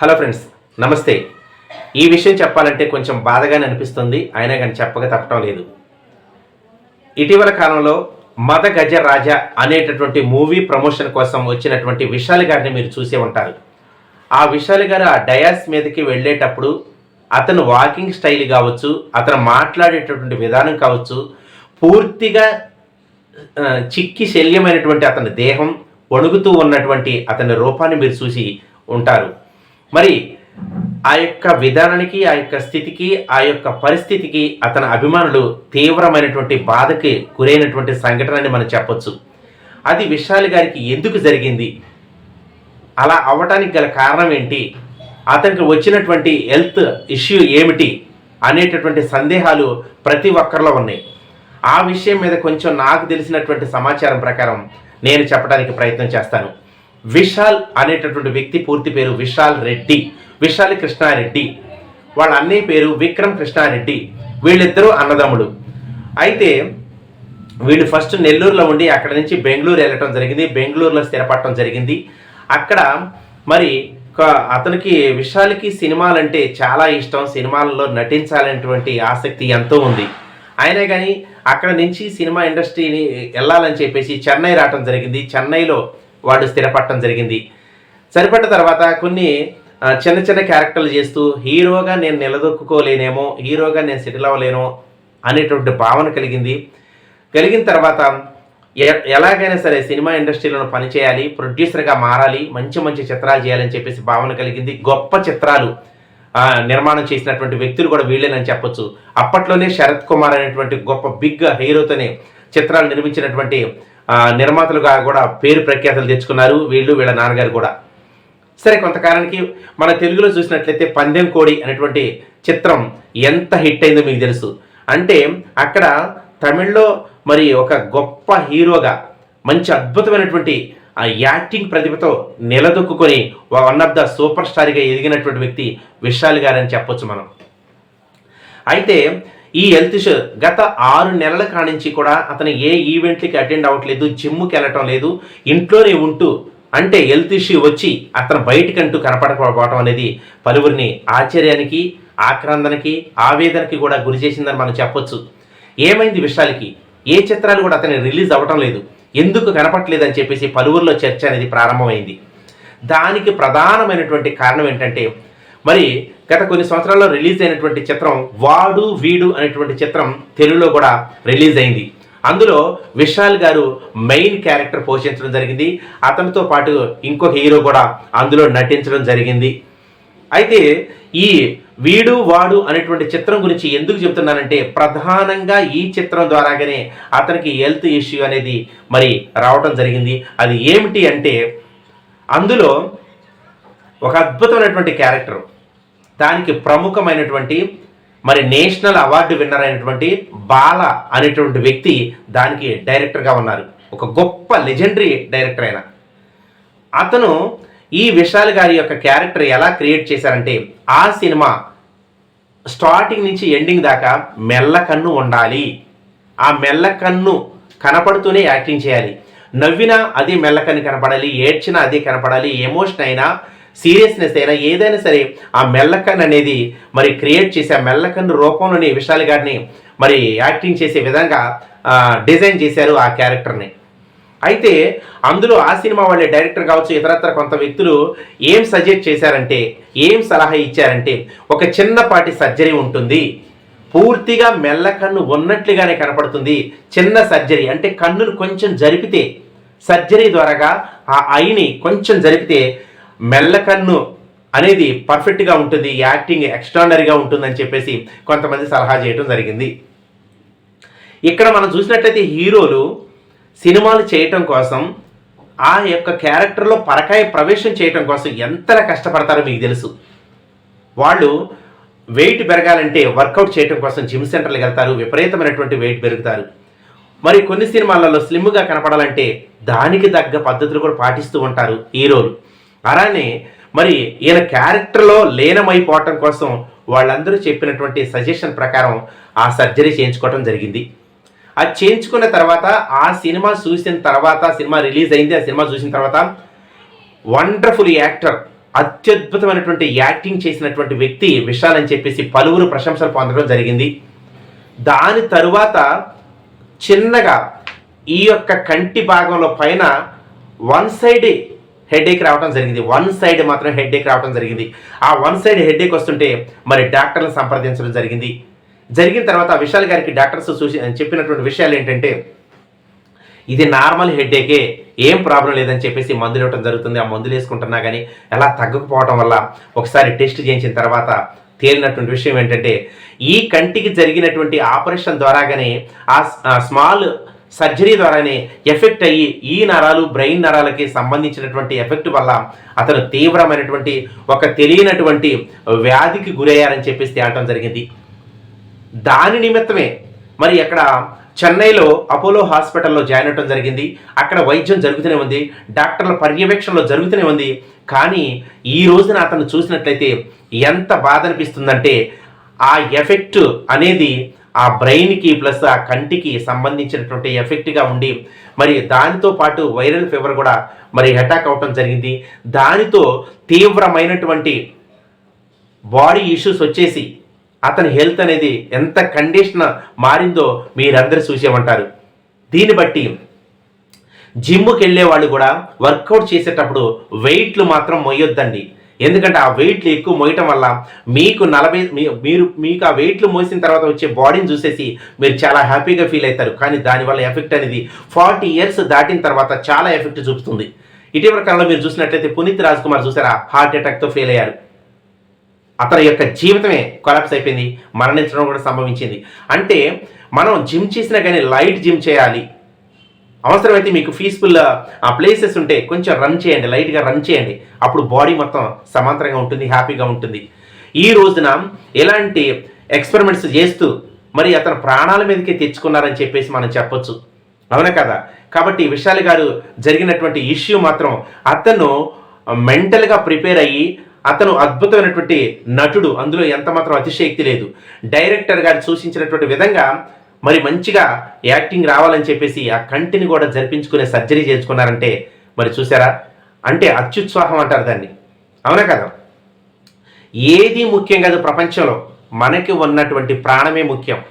Hello friends నమస్తే. ఈ విషయం చెప్పాలంటే కొంచెం బాధగానే అనిపిస్తుంది అయినా కానీ చెప్పక తప్పటం లేదు. ఇటీవల కాలంలో మద గజ రాజా అనేటటువంటి మూవీ ప్రమోషన్ కోసం వచ్చినటువంటి విశాల్ గారిని మీరు చూసే ఉంటారు. ఆ విశాల్ గారు ఆ డయాస్ మీదకి వెళ్ళేటప్పుడు అతను వాకింగ్ స్టైల్ కావచ్చు అతను మాట్లాడేటటువంటి విధానం కావచ్చు పూర్తిగా చిక్కి శల్యమైనటువంటి అతని దేహం వణుకుతూ ఉన్నటువంటి అతని రూపాన్ని మీరు చూసి ఉంటారు. మరి ఆ యొక్క విధానానికి ఆ యొక్క స్థితికి ఆ యొక్క పరిస్థితికి అతని అభిమానులు తీవ్రమైనటువంటి బాధకి గురైనటువంటి సంఘటన అని మనం చెప్పొచ్చు. అది విశాల్ గారికి ఎందుకు జరిగింది? అలా అవ్వటానికి గల కారణం ఏంటి? అతనికి వచ్చినటువంటి హెల్త్ ఇష్యూ ఏమిటి? అనేటటువంటి సందేహాలు ప్రతి ఒక్కరిలో ఉన్నాయి. ఆ విషయం మీద కొంచెం నాకు తెలిసినటువంటి సమాచారం ప్రకారం నేను చెప్పడానికి ప్రయత్నం చేస్తాను. విశాల్ అనేటటువంటి వ్యక్తి పూర్తి పేరు విశాల్ రెడ్డి. విశాల్ కృష్ణారెడ్డి. వాళ్ళ అన్నయ్య పేరు విక్రమ్ కృష్ణారెడ్డి. వీళ్ళిద్దరూ అన్నదమ్ముడు అయితే వీళ్ళు ఫస్ట్ నెల్లూరులో ఉండి అక్కడ నుంచి బెంగళూరు వెళ్ళటం జరిగింది. బెంగళూరులో స్థిరపడటం జరిగింది. అక్కడ మరి ఒక- అతనికి విశాల్కి సినిమాలంటే చాలా ఇష్టం. సినిమాలలో నటించాలనేటువంటి ఆసక్తి ఎంతో ఉంది. అయినా కానీ అక్కడ నుంచి సినిమా ఇండస్ట్రీని వెళ్ళాలని చెప్పేసి చెన్నై రావటం జరిగింది. చెన్నైలో వాడు స్థిరపడటం జరిగింది. సరిపడ్డ తర్వాత కొన్ని చిన్న చిన్న క్యారెక్టర్లు చేస్తూ హీరోగా నేను నిలదొక్కుకోలేనేమో హీరోగా నేను సెటిల్ అవ్వలేనో అనేటువంటి భావన కలిగింది. కలిగిన తర్వాత ఎ- ఎలాగైనా సరే సినిమా ఇండస్ట్రీలో పనిచేయాలి ప్రొడ్యూసర్గా మారాలి మంచి మంచి చిత్రాలు చేయాలని చెప్పేసి భావన కలిగింది. గొప్ప చిత్రాలు నిర్మాణం చేసినటువంటి వ్యక్తులు కూడా వీళ్ళేనని చెప్పొచ్చు. అప్పట్లోనే శరత్ కుమార్ అనేటువంటి గొప్ప బిగ్ హీరోతోనే చిత్రాలు నిర్మించినటువంటి నిర్మాతలుగా కూడా పేరు ప్రఖ్యాతలు తెచ్చుకున్నారు వీళ్ళు వీళ్ళ నాన్నగారు కూడా. సరే కొంతకాలానికి మన తెలుగులో చూసినట్లయితే పందెం కోడి అనేటువంటి చిత్రం ఎంత హిట్ అయిందో మీకు తెలుసు. అంటే అక్కడ తమిళ్ళో మరి ఒక గొప్ప హీరోగా మంచి అద్భుతమైనటువంటి ఆ యాక్టింగ్ ప్రతిభతో నిలదొక్కుని వన్ ఆఫ్ ద సూపర్ స్టార్గా ఎదిగినటువంటి వ్యక్తి విశాల్ గారని చెప్పొచ్చు మనం. అయితే ఈ హెల్త్ ఇష్యూ గత ఆరు నెలల కానించి కూడా అతను ఏ ఈవెంట్లకి అటెండ్ అవ్వట్లేదు జిమ్కి వెళ్ళటం లేదు ఇంట్లోనే ఉంటూ అంటే హెల్త్ ఇష్యూ వచ్చి అతను బయటకంటూ కనపడకపోవడం అనేది పలువురిని ఆశ్చర్యానికి ఆక్రందనకి ఆవేదనకి కూడా గురి చేసిందని మనం చెప్పొచ్చు. ఏమైంది విషయాలకి ఏ చిత్రాలు కూడా అతని రిలీజ్ అవ్వటం లేదు. ఎందుకు కనపట్లేదని చెప్పేసి పలువురిలో చర్చ అనేది ప్రారంభమైంది. దానికి ప్రధానమైనటువంటి కారణం ఏంటంటే మరి గత కొన్ని సంవత్సరాల్లో రిలీజ్ అయినటువంటి చిత్రం వాడు వీడు అనేటువంటి చిత్రం తెలుగులో కూడా రిలీజ్ అయింది. అందులో విశాల్ గారు మెయిన్ క్యారెక్టర్ పోషించడం జరిగింది. అతనితో పాటు ఇంకొక హీరో కూడా అందులో నటించడం జరిగింది. అయితే ఈ వీడు వాడు అనేటువంటి చిత్రం గురించి ఎందుకు చెప్తున్నానంటే ప్రధానంగా ఈ చిత్రం ద్వారాగానే అతనికి హెల్త్ ఇష్యూ అనేది మరి రావటం జరిగింది. అది ఏమిటి అంటే అందులో ఒక అద్భుతమైనటువంటి క్యారెక్టర్ దానికి ప్రముఖమైనటువంటి మరి నేషనల్ అవార్డు విన్నర్ అయినటువంటి బాల అనేటువంటి వ్యక్తి దానికి డైరెక్టర్గా ఉన్నారు. ఒక గొప్ప లెజెండరీ డైరెక్టర్ అయిన. అతను ఈ విశాల్ గారి యొక్క క్యారెక్టర్ ఎలా క్రియేట్ చేశారంటే ఆ సినిమా స్టార్టింగ్ నుంచి ఎండింగ్ దాకా మెల్ల కన్ను ఉండాలి. ఆ మెల్ల కన్ను కనపడుతూనే యాక్టింగ్ చేయాలి. నవ్వినా అదే మెల్లకన్ను కనపడాలి ఏడ్చినా అదే కనపడాలి ఎమోషన్ అయినా సీరియస్నెస్ అయినా ఏదైనా సరే ఆ మెల్లకన్ అనేది మరి క్రియేట్ చేసి ఆ మెల్లకన్ రూపంలోని విశాల్ గారిని మరి యాక్టింగ్ చేసే విధంగా డిజైన్ చేశారు ఆ క్యారెక్టర్ని. అయితే అందులో ఆ సినిమా వాళ్ళే డైరెక్టర్ కావచ్చు ఇతరత్ర కొంత వ్యక్తులు ఏం సజెస్ట్ చేశారంటే ఏం సలహా ఇచ్చారంటే ఒక చిన్నపాటి సర్జరీ ఉంటుంది. పూర్తిగా మెల్ల కన్ను ఉన్నట్లుగానే కనపడుతుంది. చిన్న సర్జరీ అంటే కన్నును కొంచెం జరిపితే సర్జరీ ద్వారాగా ఆ ఐని కొంచెం జరిపితే మెల్లకన్ను అనేది పర్ఫెక్ట్గా ఉంటుంది యాక్టింగ్ ఎక్స్ట్రాడనరీగా ఉంటుందని చెప్పేసి కొంతమంది సలహా చేయడం జరిగింది. ఇక్కడ మనం చూసినట్లయితే హీరోలు సినిమాలు చేయటం కోసం ఆ యొక్క క్యారెక్టర్లో పరకాయ ప్రవేశం చేయటం కోసం ఎంతలా కష్టపడతారో మీకు తెలుసు. వాళ్ళు వెయిట్ పెరగాలంటే వర్కౌట్ చేయటం కోసం జిమ్ సెంటర్లకు వెళ్తారు విపరీతమైనటువంటి వెయిట్ పెరుగుతారు. మరి కొన్ని సినిమాలలో స్లిమ్గా కనపడాలంటే దానికి తగ్గ పద్ధతులు కూడా పాటిస్తూ ఉంటారు హీరోలు. అలానే మరి ఈయన క్యారెక్టర్లో లీనమైపోవటం కోసం వాళ్ళందరూ చెప్పినటువంటి సజెషన్ ప్రకారం ఆ సర్జరీ చేయించుకోవటం జరిగింది. అది చేయించుకున్న తర్వాత ఆ సినిమా చూసిన తర్వాత సినిమా రిలీజ్ అయింది ఆ సినిమా చూసిన తర్వాత వండర్ఫుల్ యాక్టర్ అత్యద్భుతమైనటువంటి యాక్టింగ్ చేసినటువంటి వ్యక్తి విశాల్ అని చెప్పేసి పలువురు ప్రశంసలు పొందడం జరిగింది. దాని తరువాత చిన్నగా ఈ యొక్క కంటి భాగంలో పైన వన్ సైడ్ హెడేక్ రావడం జరిగింది. వన్ సైడ్ మాత్రం హెడేక్ రావడం జరిగింది. ఆ వన్ సైడ్ హెడేక్ వస్తుంటే మరి డాక్టర్లను సంప్రదించడం జరిగింది. జరిగిన తర్వాత విశాల్ గారికి డాక్టర్స్ చూసి చెప్పినటువంటి విషయాలు ఏంటంటే ఇది నార్మల్ హెడ్ఏకే ఏం ప్రాబ్లం లేదని చెప్పేసి మందులు ఇవ్వడం జరుగుతుంది. ఆ మందులు వేసుకుంటున్నా కానీ ఎలా తగ్గకపోవడం వల్ల ఒకసారి టెస్ట్ చేయించిన తర్వాత తేలినటువంటి విషయం ఏంటంటే ఈ కంటికి జరిగినటువంటి ఆపరేషన్ ద్వారాగానే ఆ స్మాల్ సర్జరీ ద్వారానే ఎఫెక్ట్ అయ్యి ఈ నరాలు బ్రెయిన్ నరాలకి సంబంధించినటువంటి ఎఫెక్ట్ వల్ల అతను తీవ్రమైనటువంటి ఒక తెలియనటువంటి వ్యాధికి గురయ్యారని చెప్పేసి తేలటం జరిగింది. దాని నిమిత్తమే మరి అక్కడ చెన్నైలో అపోలో హాస్పిటల్లో జాయిన్ అవ్వడం జరిగింది. అక్కడ వైద్యం జరుగుతూనే ఉంది. డాక్టర్ల పర్యవేక్షణలో జరుగుతూనే ఉంది. కానీ ఈ రోజున అతను చూసినట్లయితే ఎంత బాధ అనిపిస్తుందంటే ఆ ఎఫెక్ట్ అనేది ఆ బ్రెయిన్కి ప్లస్ ఆ కంటికి సంబంధించినటువంటి ఎఫెక్ట్గా ఉండి మరి దానితో పాటు వైరల్ ఫీవర్ కూడా మరి అటాక్ అవటం జరిగింది. దానితో తీవ్రమైనటువంటి బాడీ ఇష్యూస్ వచ్చేసి అతని హెల్త్ అనేది ఎంత కండిషన్ మారిందో మీరందరూ చూసేమంటారు దీన్ని బట్టి జిమ్కి వెళ్ళే వాళ్ళు కూడా వర్కౌట్ చేసేటప్పుడు వెయిట్లు మాత్రం మొయ్యొద్దండి. ఎందుకంటే ఆ వెయిట్లు ఎక్కువ మోయటం వల్ల మీకు నలభై మీరు మీకు ఆ వెయిట్లు మోసిన తర్వాత వచ్చే బాడీని చూసేసి మీరు చాలా హ్యాపీగా ఫీల్ అవుతారు. కానీ దానివల్ల ఎఫెక్ట్ అనేది ఫార్టీ ఇయర్స్ దాటిన తర్వాత చాలా ఎఫెక్ట్ చూపుతుంది. ఇటీవల కాలంలో మీరు చూసినట్లయితే పునీత్ రాజ్ కుమార్ చూసారా? హార్ట్ అటాక్తో ఫెయిల్ అయ్యారు. అతని యొక్క జీవితమే కొలాప్స్ అయిపోయింది. మరణించడం కూడా సంభవించింది. అంటే మనం జిమ్ చేసినా కానీ లైట్ జిమ్ చేయాలి. అవసరమైతే మీకు పీస్ఫుల్ ఆ ప్లేసెస్ ఉంటే కొంచెం రన్ చేయండి లైట్గా రన్ చేయండి. అప్పుడు బాడీ మొత్తం సమాంతరంగా ఉంటుంది హ్యాపీగా ఉంటుంది. ఈ రోజున ఎలాంటి ఎక్స్పెరిమెంట్స్ చేస్తూ మరి అతను ప్రాణాల మీదకే తెచ్చుకున్నారని చెప్పేసి మనం చెప్పొచ్చు. అవునా కదా? కాబట్టి విశాల్ గారు జరిగినటువంటి ఇష్యూ మాత్రం అతను మెంటల్గా ప్రిపేర్ అయ్యి అతను అద్భుతమైనటువంటి నటుడు. అందులో ఎంత మాత్రం అతిశయక్తి లేదు. డైరెక్టర్ గారు సూచించినటువంటి విధంగా మరి మంచిగా యాక్టింగ్ రావాలని చెప్పేసి ఆ కంటిని కూడా జరిపించుకునే సర్జరీ చేయించుకున్నారంటే మరి చూసారా? అంటే అత్యుత్సాహం అంటారు దాన్ని. అవునా కదా? ఏది ముఖ్యం కాదు ప్రపంచంలో మనకి ఉన్నటువంటి ప్రాణమే ముఖ్యం.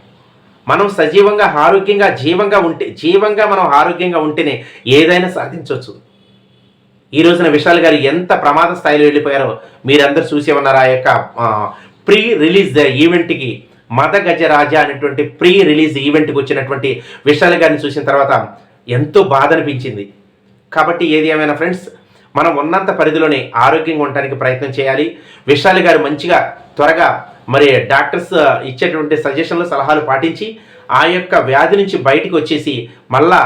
మనం సజీవంగా ఆరోగ్యంగా జీవంగా ఉంటే జీవంగా మనం ఆరోగ్యంగా ఉంటేనే ఏదైనా సాధించవచ్చు. ఈ రోజున విశాల్ గారు ఎంత ప్రమాద స్థాయిలో వెళ్ళిపోయారో మీరందరూ చూసే ఉన్నారు? ఆ యొక్క ప్రీ రిలీజ్ ఈవెంట్కి మద గజరాజా అనేటువంటి ప్రీ రిలీజ్ ఈవెంట్కి వచ్చినటువంటి విశాల్ గారిని చూసిన తర్వాత ఎంతో బాధ అనిపించింది. కాబట్టి ఏది ఏమైనా ఫ్రెండ్స్ మనం ఉన్నంత పరిధిలోనే ఆరోగ్యంగా ఉండడానికి ప్రయత్నం చేయాలి. విశాల్ గారు మంచిగా త్వరగా మరి డాక్టర్స్ ఇచ్చేటువంటి సజెషన్లు సలహాలు పాటించి ఆ యొక్క వ్యాధి నుంచి బయటికి వచ్చేసి మళ్ళా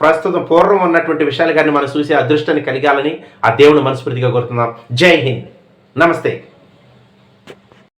ప్రస్తుతం పూర్వం ఉన్నటువంటి విషయాలు గారిని మనం చూసే అదృష్టాన్ని కలిగాలని ఆ దేవుని మనస్ఫూర్తిగా కోరుతున్నాం. జై హింద్. నమస్తే.